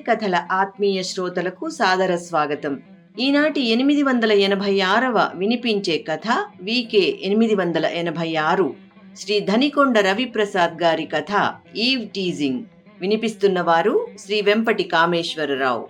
కథల ఆత్మీయ శ్రోతలకు సాదర స్వాగతం. ఈనాటి ఎనిమిది వందల ఎనభై ఆరవ వినిపించే కథ వికే ఎనిమిది వందల ఎనభై ఆరు. శ్రీ ధనికొండ రవిప్రసాద్ గారి కథ ఈవ్ టీజింగ్. వినిపిస్తున్నవారు శ్రీ వెంపటి కామేశ్వరరావు.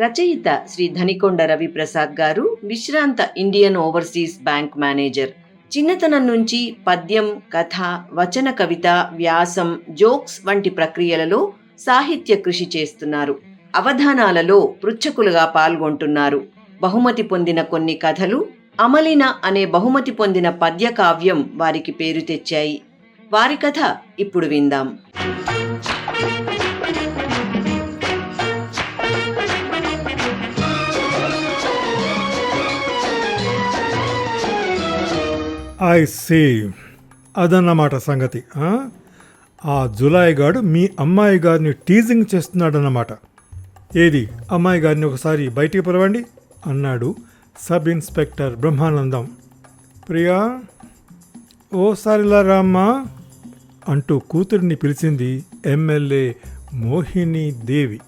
రచయిత శ్రీ ధనికొండ రవిప్రసాద్ గారు విశ్రాంత ఇండియన్ ఓవర్సీస్ బ్యాంక్ మేనేజర్. చిన్నతనం నుంచి పద్యం కథ వచన కవిత వ్యాసం జోక్స్ వంటి ప్రక్రియలలో సాహిత్య కృషి చేస్తున్నారు. అవధానాలలో పృచ్ఛకులుగా పాల్గొంటున్నారు. బహుమతి పొందిన కొన్ని కథలు అమలిన అనే బహుమతి పొందిన పద్య కావ్యం వారికి పేరు తెచ్చాయి. వారి కథ ఇప్పుడు విందాం. ఐ సీ అదన్నమాట సంగతి ఆ? జులాయి గాడు మీ అమ్మాయి గారిని టీజింగ్ చేస్తున్నాడన్నమాట. ఏది? అమ్మాయి గారిని ఒకసారి బయటికి పిలవండి అన్నాడు సబ్ ఇన్స్పెక్టర్ బ్రహ్మానందం. ప్రియా? ఓసారి రామ్మా అంటూ కూతురిని పిలిచింది ఎమ్మెల్యే మోహిని దేవి.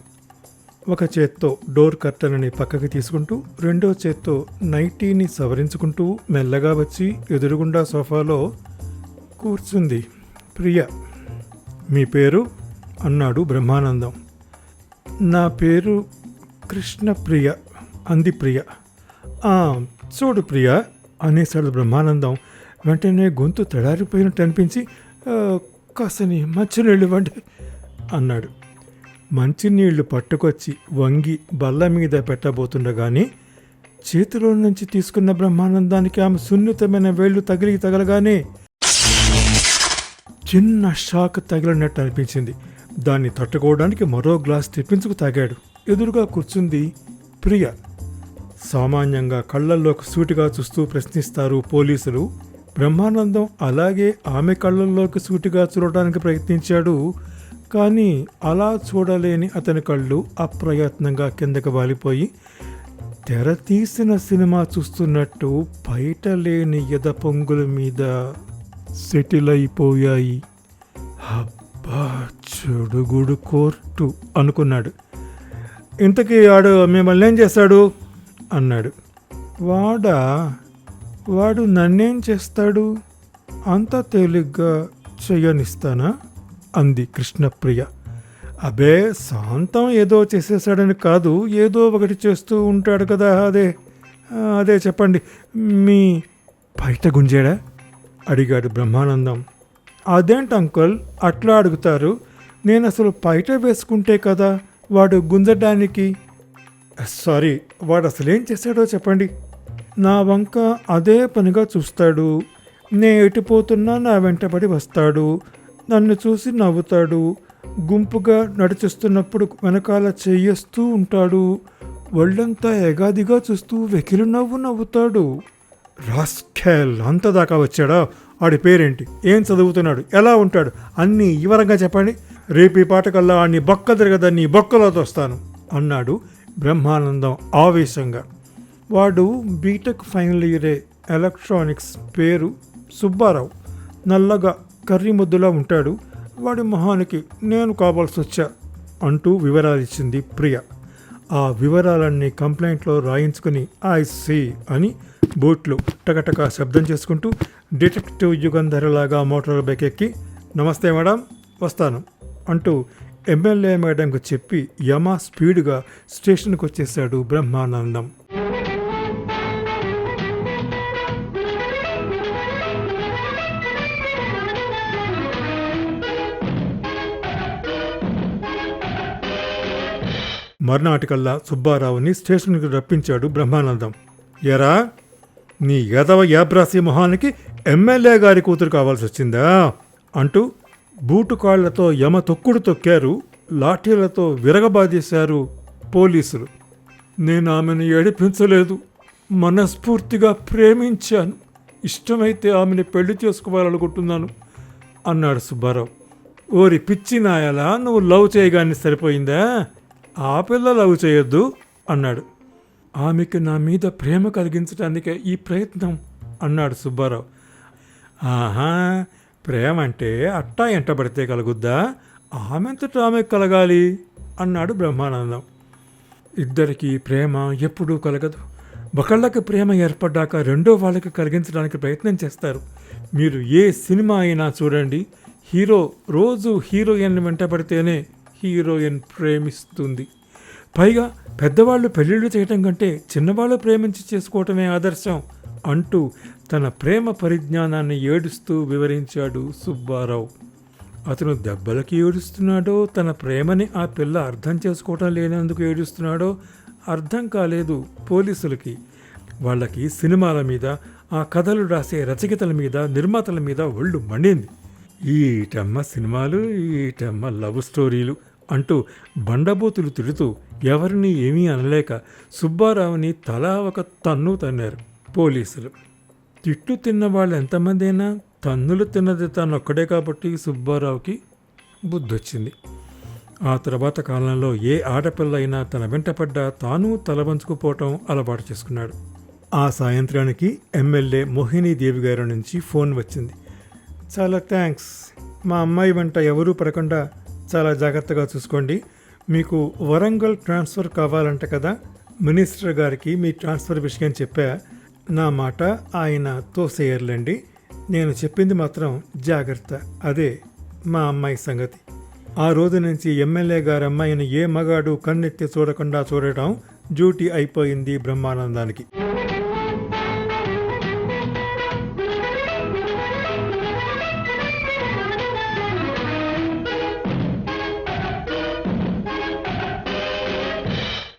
ఒక చేత్తో డోర్ కర్టన్ని పక్కకి తీసుకుంటూ రెండో చేత్తో నైటీని సవరించుకుంటూ మెల్లగా వచ్చి ఎదురుగుండా సోఫాలో కూర్చుంది. ప్రియ మీ పేరు? అన్నాడు బ్రహ్మానందం. నా పేరు కృష్ణప్రియ అంది ప్రియ చూడు ప్రియ అనేసాడు బ్రహ్మానందం. వెంటనే గొంతు తడారిపోయినట్టు అనిపించి కాసని మంచినీళ్ళు ఇవ్వండి అన్నాడు. మంచినీళ్ళు పట్టుకొచ్చి వంగి బల్ల మీద పెట్టబోతుండగానే చేతిలో నుంచి తీసుకున్న బ్రహ్మానందానికి ఆమె సున్నితమైన వేళ్ళు తగిలి తగలగానే చిన్న షాక్ తగిలినట్టు అనిపించింది. దాన్ని తట్టుకోవడానికి మరో గ్లాస్ తెప్పించుకు తాగాడు. ఎదురుగా కూర్చుంది ప్రియ. సామాన్యంగా కళ్ళల్లోకి సూటిగా చూస్తూ ప్రశ్నిస్తారు పోలీసులు. బ్రహ్మానందం అలాగే ఆమె కళ్ళల్లోకి సూటిగా చూడడానికి ప్రయత్నించాడు. కానీ అలా చూడలేని అతని కళ్ళు అప్రయత్నంగా కిందకి వాలిపోయి తెర తీసిన సినిమా చూస్తున్నట్టు బయట లేని ఎద పొంగుల మీద సెటిల్ అయిపోయాయి అబ్బా చెడుగుడు కోర్టు అనుకున్నాడు. ఇంతకీ ఆడు మిమ్మల్ని ఏం చేస్తాడు? అన్నాడు. వాడా వాడు నన్నేం చేస్తాడు? అంత తేలిగ్గా చెయ్యనిస్తానా? అంది కృష్ణప్రియ. అబే శాంతం ఏదో చేసేసాడని కాదు ఏదో ఒకటి చేస్తూ ఉంటాడు కదా అదే అదే చెప్పండి. మీ బయట గుంజాడా? అడిగాడు బ్రహ్మానందం. అదేంటి అంకుల్? అట్లా అడుగుతారు? నేను అసలు పైట వేసుకుంటే కదా వాడు గుంజడానికి సారీ వాడు అసలేం చేశాడో చెప్పండి. నా వంక అదే పనిగా చూస్తాడు. నే ఎటుపోతున్నా నా వెంటబడి వస్తాడు. నన్ను చూసి నవ్వుతాడు. గుంపుగా నడిచిస్తున్నప్పుడు వెనకాల చెయ్యేస్తూ ఉంటాడు. ఒళ్ళంతా ఎగాదిగా చూస్తూ వెకిలి నవ్వు నవ్వుతాడు. రాస్కెల్ అంత దాకా వచ్చాడా? ఆడి పేరేంటి? ఏం చదువుతున్నాడు? ఎలా ఉంటాడు? అన్నీ వివరంగా చెప్పండి. రేపు ఈ పాటకల్లా ఆడిని బొక్క తిరగదని బొక్కలో తోస్తాను అన్నాడు బ్రహ్మానందం ఆవేశంగా. వాడు బీటెక్ ఫైనల్ ఇయరే ఎలక్ట్రానిక్స్ పేరు సుబ్బారావు. నల్లగా కర్రీ ముద్దులా ఉంటాడు. వాడి మొహానికి నేను కావాల్సి వచ్చా అంటూ వివరాలు ఇచ్చింది ప్రియ. ఆ వివరాలన్నీ కంప్లైంట్లో రాయించుకుని ఐ సీ అని బూట్లు టకటక శబ్దం చేసుకుంటూ డిటెక్టివ్ యుగంధరలాగా మోటార్ బైక్ ఎక్కి నమస్తే మేడం వస్తాను అంటూ ఎమ్మెల్యే మేడంకు చెప్పి యమా స్పీడ్గా స్టేషన్కి వచ్చేశాడు బ్రహ్మానందం. మర్నాటికల్లా సుబ్బారావుని స్టేషన్కి రప్పించాడు బ్రహ్మానందం. ఎరా నీ యదవ యాబ్రాసి మొహానికి ఎమ్మెల్యే గారి కూతురు కావాల్సి వచ్చిందా? అంటూ బూటు కాళ్ళతో యమ తొక్కుడు తొక్కారు లాఠీలతో విరగబాదేశారు పోలీసులు. నేను ఆమెను ఏడిపించలేదు. మనస్ఫూర్తిగా ప్రేమించాను. ఇష్టమైతే ఆమెను పెళ్ళి చేసుకోవాలనుకుంటున్నాను అన్నాడు సుబ్బారావు. ఓరి పిచ్చి నాయలా నువ్వు లవ్ చేయగానే సరిపోయిందా? ఆ పిల్ల లవ్ చేయొద్దు అన్నాడు. ఆమెకు నా మీద ప్రేమ కలిగించడానికే ఈ ప్రయత్నం అన్నాడు సుబ్బారావు. ఆహా ప్రేమ అంటే అట్టా ఎంటబడితే కలుగుద్దా? ఆమెంతట ఆమె కలగాలి అన్నాడు బ్రహ్మానందం. ఇద్దరికి ప్రేమ ఎప్పుడూ కలగదు. ఒకళ్ళకి ప్రేమ ఏర్పడ్డాక రెండో వాళ్ళకి కలిగించడానికి ప్రయత్నం చేస్తారు. మీరు ఏ సినిమా అయినా చూడండి. హీరో రోజు హీరోయిన్ వెంటబడితేనే హీరోయిన్ ప్రేమిస్తుంది. పైగా పెద్దవాళ్ళు పెళ్ళిళ్ళు చేయటం కంటే చిన్నవాళ్ళు ప్రేమించి చేసుకోవటమే ఆదర్శం అంటూ తన ప్రేమ పరిజ్ఞానాన్ని ఏడుస్తూ వివరించాడు సుబ్బారావు. అతను దెబ్బలకి ఏడుస్తున్నాడో తన ప్రేమని ఆ పిల్ల అర్థం చేసుకోవటం లేనందుకు ఏడుస్తున్నాడో అర్థం కాలేదు పోలీసులకి. వాళ్ళకి సినిమాల మీద ఆ కథలు రాసే రచయితల మీద నిర్మాతల మీద ఒళ్ళు మండింది. ఈటమ్మ సినిమాలు ఈటమ్మ లవ్ స్టోరీలు అంటూ బండబూతులు తిడుతూ ఎవరిని ఏమీ అనలేక సుబ్బారావుని తలా ఒక తన్ను తన్నారు పోలీసులు. తిట్టు తిన్న వాళ్ళు ఎంతమందైనా తన్నులు తిన్నది తానొక్కడే కాబట్టి సుబ్బారావుకి బుద్ధొచ్చింది. ఆ తర్వాత కాలంలో ఏ ఆడపిల్ల అయినా తన వెంటపడ్డ తాను తలవంచుకుపోవటం అలవాటు చేసుకున్నాడు. ఆ సాయంత్రానికి ఎమ్మెల్యే మోహిని దేవి గారి నుంచి ఫోన్ వచ్చింది. చాలా థ్యాంక్స్. మా అమ్మాయి వెంట ఎవరూ పడకుండా చాలా జాగ్రత్తగా చూసుకోండి. మీకు వరంగల్ ట్రాన్స్ఫర్ కావాలంట కదా? మినిస్టర్ గారికి మీ ట్రాన్స్ఫర్ విషయం చెప్పా. నా మాట ఆయన తోసేయర్లండి. నేను చెప్పింది మాత్రం జాగ్రత్త. అదే మా అమ్మాయి సంగతి. ఆ రోజు నుంచి ఎమ్మెల్యే గారి అమ్మాయిని ఏ మగాడు కన్నెత్తి చూడకుండా చూడటం డ్యూటీ అయిపోయింది బ్రహ్మానందానికి.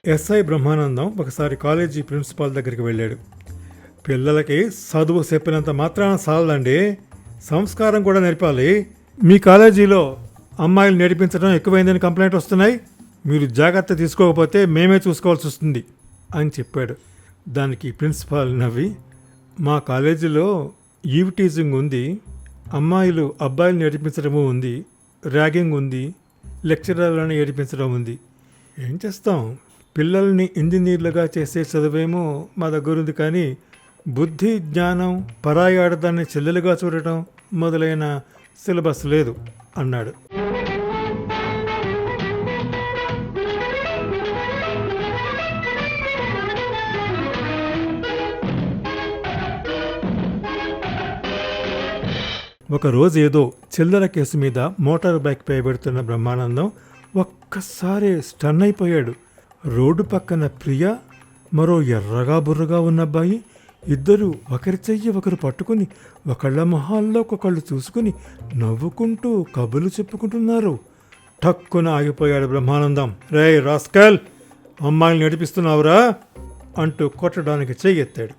ఎస్ఐ బ్రహ్మానందం ఒకసారి కాలేజీ ప్రిన్సిపాల్ దగ్గరికి వెళ్ళాడు. పిల్లలకి చదువు చెప్పినంత మాత్రాన చాలదండి సంస్కారం కూడా నేర్పాలి. మీ కాలేజీలో అమ్మాయిలు నేర్పించడం ఎక్కువైందని కంప్లైంట్ వస్తున్నాయి. మీరు జాగ్రత్త తీసుకోకపోతే మేమే చూసుకోవాల్సి వస్తుంది అని చెప్పాడు. దానికి ప్రిన్సిపాల్ నవ్వి మా కాలేజీలో ఈవిటీజింగ్ ఉంది అమ్మాయిలు అబ్బాయిలు నేర్పించడము ఉంది ర్యాగింగ్ ఉంది లెక్చరర్లను ఏడిపించడం ఉంది. ఏం చేస్తాం? పిల్లల్ని ఇంజనీర్లుగా చేసే చదువేమో మా దగ్గర ఉంది కానీ బుద్ధి జ్ఞానం పరాయి ఆడదాన్ని చెల్లెలుగా చూడటం మొదలైన సిలబస్ లేదు అన్నాడు. ఒక రోజు ఏదో చిల్లర కేసు మీద మోటార్ బైక్ పై పెడుతున్న బ్రహ్మానందం ఒక్కసారి స్టన్ అయిపోయాడు. రోడ్డు పక్కన ప్రియ మరో ఎర్రగా బుర్రగా ఉన్న అబ్బాయి. ఇద్దరు ఒకరి చెయ్యి ఒకరు పట్టుకుని ఒకళ్ళ మొహాల్లో ఒకళ్ళు చూసుకుని నవ్వుకుంటూ కబులు చెప్పుకుంటున్నారు. టక్కున ఆగిపోయాడు బ్రహ్మానందం. రే రాస్కల్ అమ్మాయిని నడిపిస్తున్నావురా అంటూ కొట్టడానికి చెయ్యెత్తాడు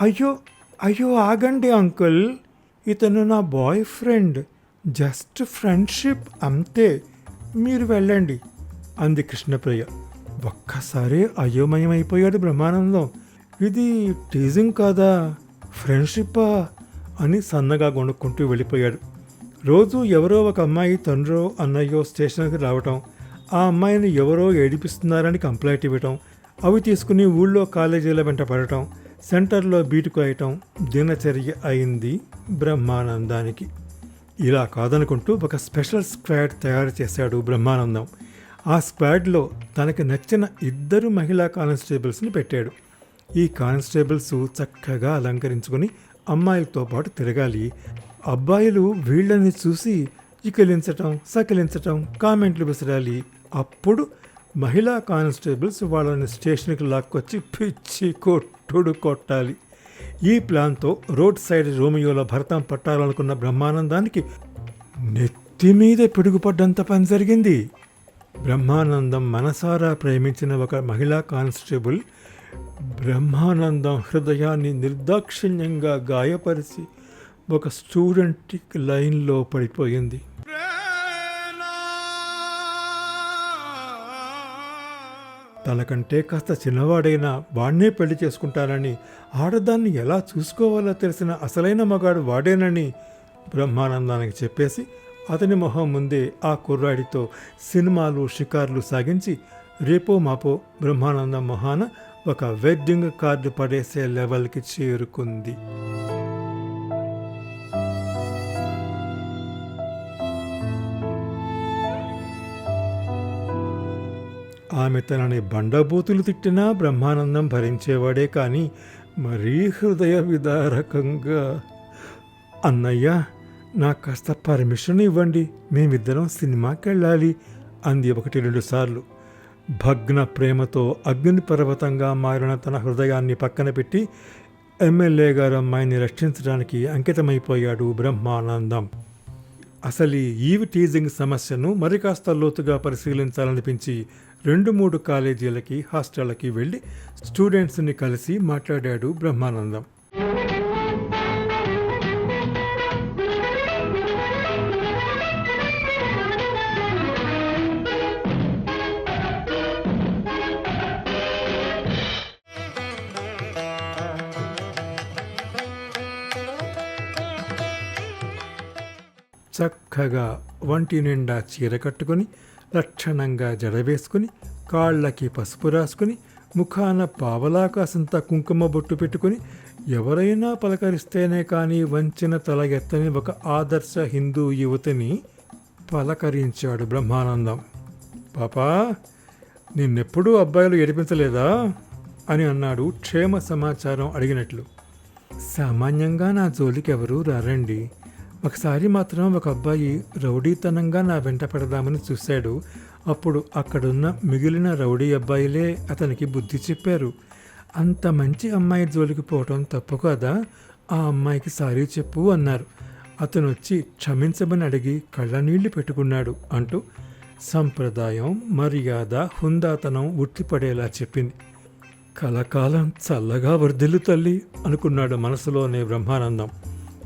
అయ్యో అయ్యో ఆగండి అంకుల్. ఇతను నా బాయ్ ఫ్రెండ్. జస్ట్ ఫ్రెండ్షిప్ అంతే. మీరు వెళ్ళండి అంది కృష్ణప్రియ. ఒక్కసారి అయోమయమైపోయాడు బ్రహ్మానందం. ఇది టీజింగ్ కాదా? ఫ్రెండ్షిప్పా? అని సన్నగా కొనుక్కుంటూ వెళ్ళిపోయాడు. రోజు ఎవరో ఒక అమ్మాయి తండ్రో అన్నయ్యో స్టేషన్కి రావటం ఆ అమ్మాయిని ఎవరో ఏడిపిస్తున్నారని కంప్లైంట్ ఇవ్వటం అవి తీసుకుని ఊళ్ళో కాలేజీల వెంట పడటం సెంటర్లో బీటుకు అయ్యటం దినచర్య అయింది బ్రహ్మానందానికి. ఇలా కాదనుకుంటూ ఒక స్పెషల్ స్క్వాడ్ తయారు చేశాడు బ్రహ్మానందం. ఆ స్క్వాడ్లో తనకు నచ్చిన ఇద్దరు మహిళా కానిస్టేబుల్స్ని పెట్టాడు. ఈ కానిస్టేబుల్స్ చక్కగా అలంకరించుకొని అమ్మాయిలతో పాటు తిరగాలి. అబ్బాయిలు వీళ్ళని చూసి ఇకిలించటం సకిలించటం కామెంట్లు విసరాలి. అప్పుడు మహిళా కానిస్టేబుల్స్ వాళ్ళని స్టేషన్కి లాక్కొచ్చి పిచ్చి కొట్టుడు కొట్టాలి. ఈ ప్లాన్తో రోడ్ సైడ్ రోమియోలో భరతం పట్టాలనుకున్న బ్రహ్మానందానికి నెత్తి మీద పిడుగుపడ్డంత పని జరిగింది. బ్రహ్మానందం మనసారా ప్రేమించిన ఒక మహిళా కానిస్టేబుల్ బ్రహ్మానందం హృదయాన్ని నిర్దాక్షిణ్యంగా గాయపరిచి ఒక స్టూడెంట్ లైన్లో పడిపోయింది. తనకంటే కాస్త చిన్నవాడైనా వాడినే పెళ్ళి చేసుకుంటానని ఆడదాన్ని ఎలా చూసుకోవాలో తెలిసిన అసలైన మగాడు వాడేనని బ్రహ్మానందానికి చెప్పేసి అతని మొహం ముందే ఆ కుర్రాడితో సినిమాలు షికార్లు సాగించి రేపో మాపో బ్రహ్మానందం మొహాన ఒక వెడ్డింగ్ కార్డు పడేసే లెవెల్కి చేరుకుంది. ఆమె తనని బండబూతులు తిట్టినా బ్రహ్మానందం భరించేవాడే కానీ మరీ హృదయ విదారకంగా అన్నయ్య నాకు కాస్త పర్మిషన్ ఇవ్వండి. మేమిద్దరం సినిమాకి వెళ్ళాలి అంది ఒకటి రెండు సార్లు. భగ్న ప్రేమతో అగ్ని పర్వతంగా మారిన తన హృదయాన్ని పక్కన పెట్టి ఎమ్మెల్యే గారు అమ్మాయిని రక్షించడానికి అంకితమైపోయాడు బ్రహ్మానందం. అసలు ఈవ్ టీజింగ్ సమస్యను మరి కాస్త లోతుగా పరిశీలించాలనిపించి రెండు మూడు కాలేజీలకి హాస్టళ్ళకి వెళ్ళి స్టూడెంట్స్ని కలిసి మాట్లాడాడు బ్రహ్మానందం. చక్కగా వంటి నిండా చీర కట్టుకొని లక్షణంగా జడవేసుకుని కాళ్ళకి పసుపు రాసుకుని ముఖాన పావలాకాశంతా కుంకుమ బొట్టు పెట్టుకుని ఎవరైనా పలకరిస్తేనే కానీ వంచిన తల ఎత్తని ఒక ఆదర్శ హిందూ యువతిని పలకరించాడు బ్రహ్మానందం. పాపా నిన్నెప్పుడూ అబ్బాయిలు ఏడిపించలేదా? అని అన్నాడు క్షేమ సమాచారం అడిగినట్లు. సామాన్యంగా నా జోలికి ఎవరూ రారండి. ఒకసారి మాత్రం ఒక అబ్బాయి రౌడీతనంగా నా వెంట పడదామని చూశాడు. అప్పుడు అక్కడున్న మిగిలిన రౌడీ అబ్బాయిలే అతనికి బుద్ధి చెప్పారు. అంత మంచి అమ్మాయి జోలికి పోవటం తప్పు కదా? ఆ అమ్మాయికి సారీ చెప్పు అన్నారు. అతను వచ్చి క్షమించమని అడిగి కళ్ళనీళ్ళు పెట్టుకున్నాడు అంటూ సంప్రదాయం మర్యాద హుందాతనం ఉట్టిపడేలా చెప్పింది. కలకాలం చల్లగా వర్ధిల్లు తల్లి అనుకున్నాడు మనసులోనే బ్రహ్మానందం.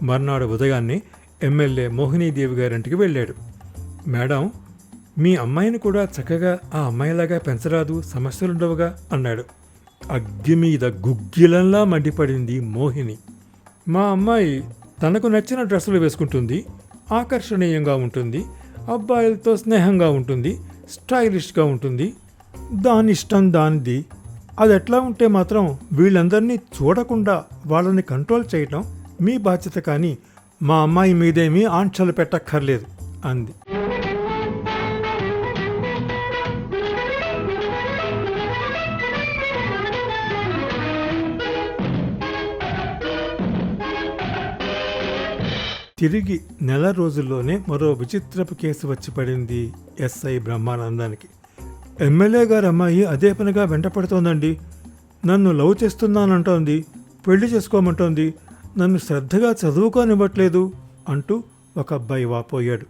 మర్నాడు ఉదయాన్నే ఎమ్మెల్యే మోహినీదేవి గారింటికి వెళ్ళాడు. మేడం మీ అమ్మాయిని కూడా చక్కగా ఆ అమ్మాయిలాగా పెంచరాదు సమస్యలుండవుగా అన్నాడు. అగ్గి మీద గుగ్గిలంలా మండిపడింది మోహిని. మా అమ్మాయి తనకు నచ్చిన డ్రెస్సులు వేసుకుంటుంది ఆకర్షణీయంగా ఉంటుంది అబ్బాయిలతో స్నేహంగా ఉంటుంది స్టైలిష్గా ఉంటుంది. దాని ఇష్టం దానిది. అది ఎట్లా ఉంటే మాత్రం వీళ్ళందరినీ చూడకుండా వాళ్ళని కంట్రోల్ చేయటం మీ బాధ్యత కానీ మా అమ్మాయి మీదేమీ ఆంక్షలు పెట్టక్కర్లేదు అంది. తిరిగి నెల రోజుల్లోనే మరో విచిత్రపు కేసు వచ్చి పడింది ఎస్ఐ బ్రహ్మానందానికి. ఎమ్మెల్యే గారి అమ్మాయి అదే పనిగా వెంటపడుతోందండి. నన్ను లవ్ చేస్తున్నానంటోంది పెళ్ళి చేసుకోమంటోంది నన్ను శ్రద్ధగా చదువుకోనివ్వట్లేదు అంటూ ఒక అబ్బాయి వాపోయాడు.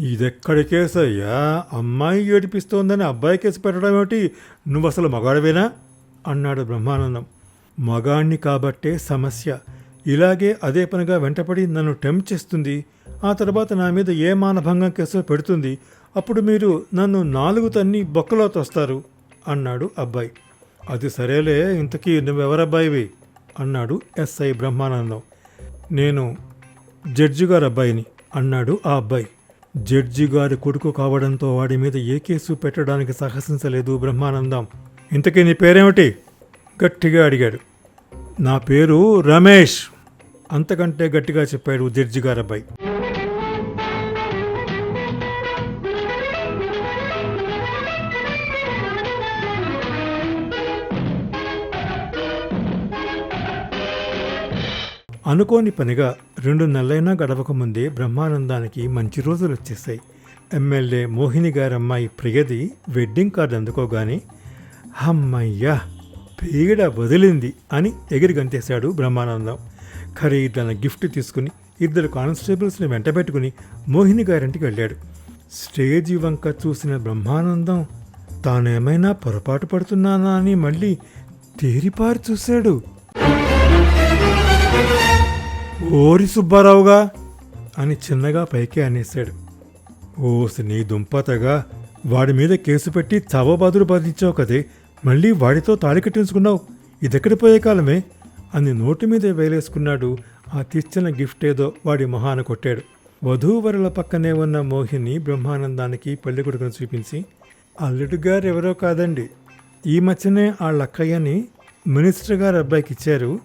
ఇదెక్కడి కేసయ్యా? అమ్మాయి ఏడిపిస్తోందని అబ్బాయి కేసు పెట్టడం ఏమిటి? నువ్వు అసలు మగాడవేనా? అన్నాడు బ్రహ్మానందం. మగాణ్ణి కాబట్టే సమస్య. ఇలాగే అదే పనిగా వెంటపడి నన్ను టెంప్ చేస్తుంది. ఆ తర్వాత నా మీద ఏ మానభంగం కేసు పెడుతుంది. అప్పుడు మీరు నన్ను నాలుగు తన్ని బొక్కలో తోస్తారు అన్నాడు అబ్బాయి. అది సరేలే ఇంతకీ నువ్వెవరబ్బాయివి? అన్నాడు ఎస్ఐ బ్రహ్మానందం. నేను జడ్జి గారు అబ్బాయిని అన్నాడు ఆ అబ్బాయి. జడ్జి గారి కొడుకు కావడంతో వాడి మీద ఏ కేసు పెట్టడానికి సాహసించలేదు బ్రహ్మానందం. ఇంతకీ నీ పేరేమిటి? గట్టిగా అడిగాడు. నా పేరు రమేష్. అంతకంటే గట్టిగా చెప్పాడు జడ్జి గారు అబ్బాయి. అనుకోని పనిగా రెండు నెలలైనా గడవక ముందే బ్రహ్మానందానికి మంచి రోజులు వచ్చేసాయి ఎమ్మెల్యే మోహిని గారి అమ్మాయి ప్రియది వెడ్డింగ్ కార్డు అందుకోగానే అమ్మయ్యా పీగడ వదిలింది అని ఎగిరి గంతేశాడు బ్రహ్మానందం. ఖరీదైన గిఫ్ట్ తీసుకుని ఇద్దరు కానిస్టేబుల్స్ని వెంటబెట్టుకుని మోహిని గారింటికి వెళ్ళాడు. స్టేజి వంక చూసిన బ్రహ్మానందం తానేమైనా పొరపాటు పడుతున్నానా అని మళ్ళీ తేరిపారి చూశాడు. ఓరి సుబ్బారావుగా అని చిన్నగా పైకి అనేశాడు. ఓసి నీ దుంపతగా వాడి మీద కేసు పెట్టి చవబాదులు బాధించావు కదే మళ్ళీ వాడితో తాళి కట్టించుకున్నావు. ఇదెక్కడి పోయే కాలమే? అని నోటి మీద వేలేసుకున్నాడు. ఆ తెచ్చిన గిఫ్ట్ ఏదో వాడి మొహాన కొట్టాడు. వధూవరుల పక్కనే ఉన్న మోహిని బ్రహ్మానందానికి పెళ్ళి కొడుకును చూపించి అల్లుడు గారు ఎవరో కాదండి. ఈ మధ్యనే ఆ లక్కయ్యని మినిస్టర్ గారు అబ్బాయికి ఇచ్చారు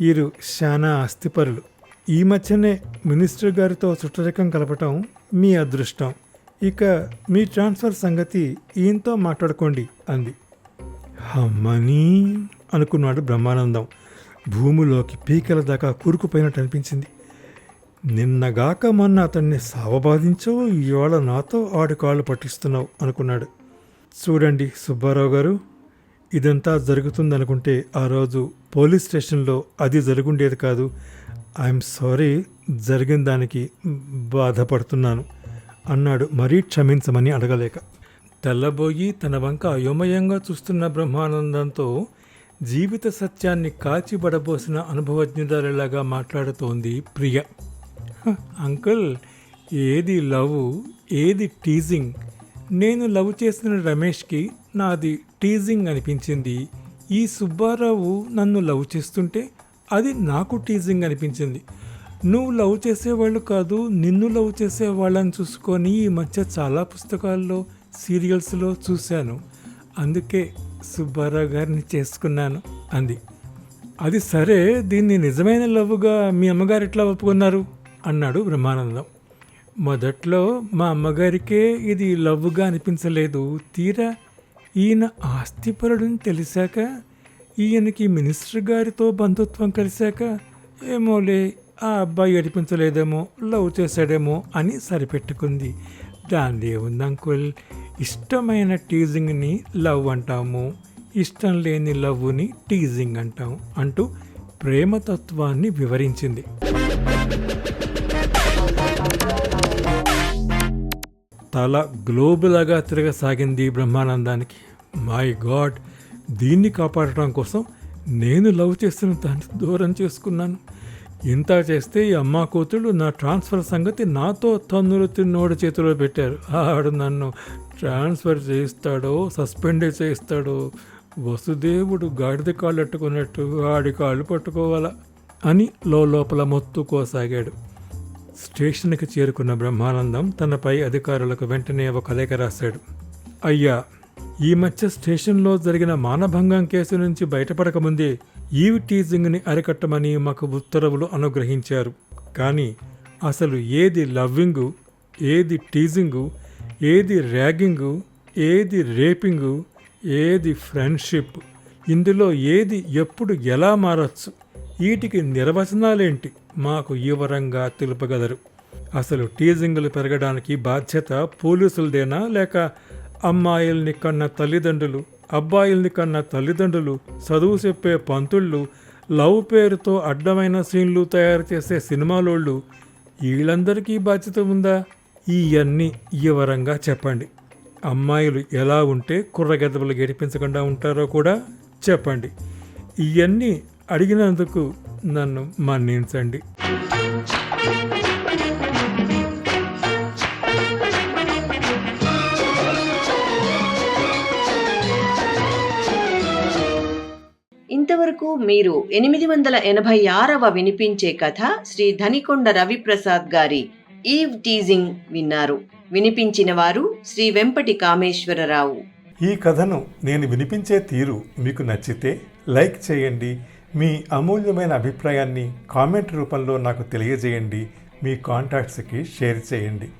వీరు శానా ఆస్తిపరులు ఈ మధ్యనే మినిస్టర్ గారితో చుట్టరికం కలపటం మీ అదృష్టం. ఇక మీ ట్రాన్స్ఫర్ సంగతి ఈయనతో మాట్లాడుకోండి అంది. అమ్మని అనుకున్నాడు బ్రహ్మానందం. భూమిలోకి పీకల దాకా కూరుకుపోయినట్టు అనిపించింది. నిన్నగాక మొన్న అతన్ని సావబాధించో ఇవాళ నాతో ఆడుకాళ్ళు పట్టిస్తున్నావు అనుకున్నాడు. చూడండి సుబ్బారావు గారు ఇదంతా జరుగుతుందనుకుంటే ఆ రోజు పోలీస్ స్టేషన్లో అది జరుగుండేది కాదు. ఐఎమ్ సారీ జరిగిన దానికి బాధపడుతున్నాను అన్నాడు. మరీ క్షమించమని అడగలేక. తెల్లబోయి తన వంక అయోమయంగా చూస్తున్న బ్రహ్మానందంతో జీవిత సత్యాన్ని కాచిబడబోసిన అనుభవజ్ఞురాలిలాగా మాట్లాడుతోంది ప్రియ. అంకుల్ ఏది లవ్ ఏది టీజింగ్? నేను లవ్ చేసిన రమేష్కి నాది టీజింగ్ అనిపించింది. ఈ సుబ్బారావు నన్ను లవ్ చేస్తుంటే అది నాకు టీజింగ్ అనిపించింది. నువ్వు లవ్ చేసేవాళ్ళు కాదు నిన్ను లవ్ చేసే వాళ్ళని చూసుకొని ఈ మధ్య చాలా పుస్తకాల్లో సీరియల్స్లో చూశాను. అందుకే సుబ్బారావు గారిని చేసుకున్నాను అంది. అది సరే దీన్ని నిజమైన లవ్గా మీ అమ్మగారు ఎట్లా ఒప్పుకున్నారు? అన్నాడు బ్రహ్మానందం. మొదట్లో మా అమ్మగారికే ఇది లవ్గా అనిపించలేదు. తీరా ఈయన ఆస్తిపరుడని తెలిసాక ఈయనకి మినిస్టర్ గారితో బంధుత్వం కలిశాక ఏమోలే ఆ అబ్బాయి అనిపించలేదేమో లవ్ చేశాడేమో అని సరిపెట్టుకుంది. దాని ఏముంది అంకుల్. ఇష్టమైన టీజింగ్ని లవ్ అంటాము. ఇష్టం లేని లవ్ని టీజింగ్ అంటాం అంటూ ప్రేమతత్వాన్ని వివరించింది. తల గ్లోబులాగా తిరగసాగింది బ్రహ్మానందానికి. మై గాడ్ దీన్ని కాపాడటం కోసం నేను లవ్ చేసిన దాన్ని దూరం చేసుకున్నాను. ఇంత చేస్తే ఈ అమ్మా కూతుళ్ళు నా ట్రాన్స్ఫర్ సంగతి నాతో తన్నులు తిన్నోడు చేతిలో పెట్టారు. ఆడు నన్ను ట్రాన్స్ఫర్ చేయిస్తాడో సస్పెండ్ చేయిస్తాడో వసుదేవుడు గాడిద కాళ్ళు పెట్టుకున్నట్టు ఆడి కాళ్ళు పట్టుకోవాలా అని లోపల మొత్తుకోసాగాడు స్టేషన్కి చేరుకున్న బ్రహ్మానందం తనపై అధికారులకు వెంటనే ఒక లేఖ రాశాడు. అయ్యా ఈ మధ్య స్టేషన్లో జరిగిన మానభంగం కేసు నుంచి బయటపడకముందే ఈవ్ టీజింగ్ని అరికట్టమని మాకు ఉత్తర్వులు అనుగ్రహించారు. కానీ అసలు ఏది లవ్వింగు ఏది టీజింగు ఏది ర్యాగింగు ఏది రేపింగు ఏది ఫ్రెండ్షిప్ ఇందులో ఏది ఎప్పుడు ఎలా మారచ్చు వీటికి నిర్వచనాలేంటి మాకు వివరంగా తెలుపగలరు. అసలు టీజింగులు పెరగడానికి బాధ్యత పోలీసులదేనా లేక అమ్మాయిల్ని కన్న తల్లిదండ్రులు అబ్బాయిల్ని కన్న తల్లిదండ్రులు చదువు చెప్పే పంతుళ్ళు లవ్ పేరుతో అడ్డమైన సీన్లు తయారు చేసే సినిమాలోళ్ళు వీళ్ళందరికీ బాధ్యత ఉందా? ఇవన్నీ వివరంగా చెప్పండి. అమ్మాయిలు ఎలా ఉంటే కుర్రగెదవలు గడిపించకుండా ఉంటారో కూడా చెప్పండి. ఇవన్నీ అడిగినందుకు నన్ను మన్నించండి. ఇంతవరకు మీరు ఎనిమిది వందల ఎనభై ఆరవ వినిపించే కథ శ్రీ ధనికొండ రవిప్రసాద్ గారి ఈవ్ టీజింగ్ విన్నారు. వినిపించిన వారు శ్రీ వెంపటి కామేశ్వరరావు. ఈ కథను నేను వినిపించే తీరు మీకు నచ్చితే లైక్ చేయండి మీ అమూల్యమైన అభిప్రాయాన్ని కామెంట్ రూపంలో నాకు తెలియజేయండి మీ కాంటాక్ట్స్కి షేర్ చేయండి.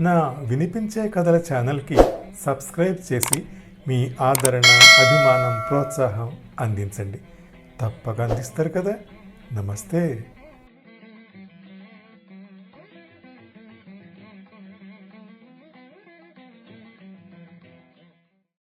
నా వినిపించే కథల ఛానల్కి సబ్స్క్రైబ్ చేసి మీ ఆదరణ అభిమానం ప్రోత్సాహం అందించండి. తప్పక అందిస్తారు కదా. నమస్తే.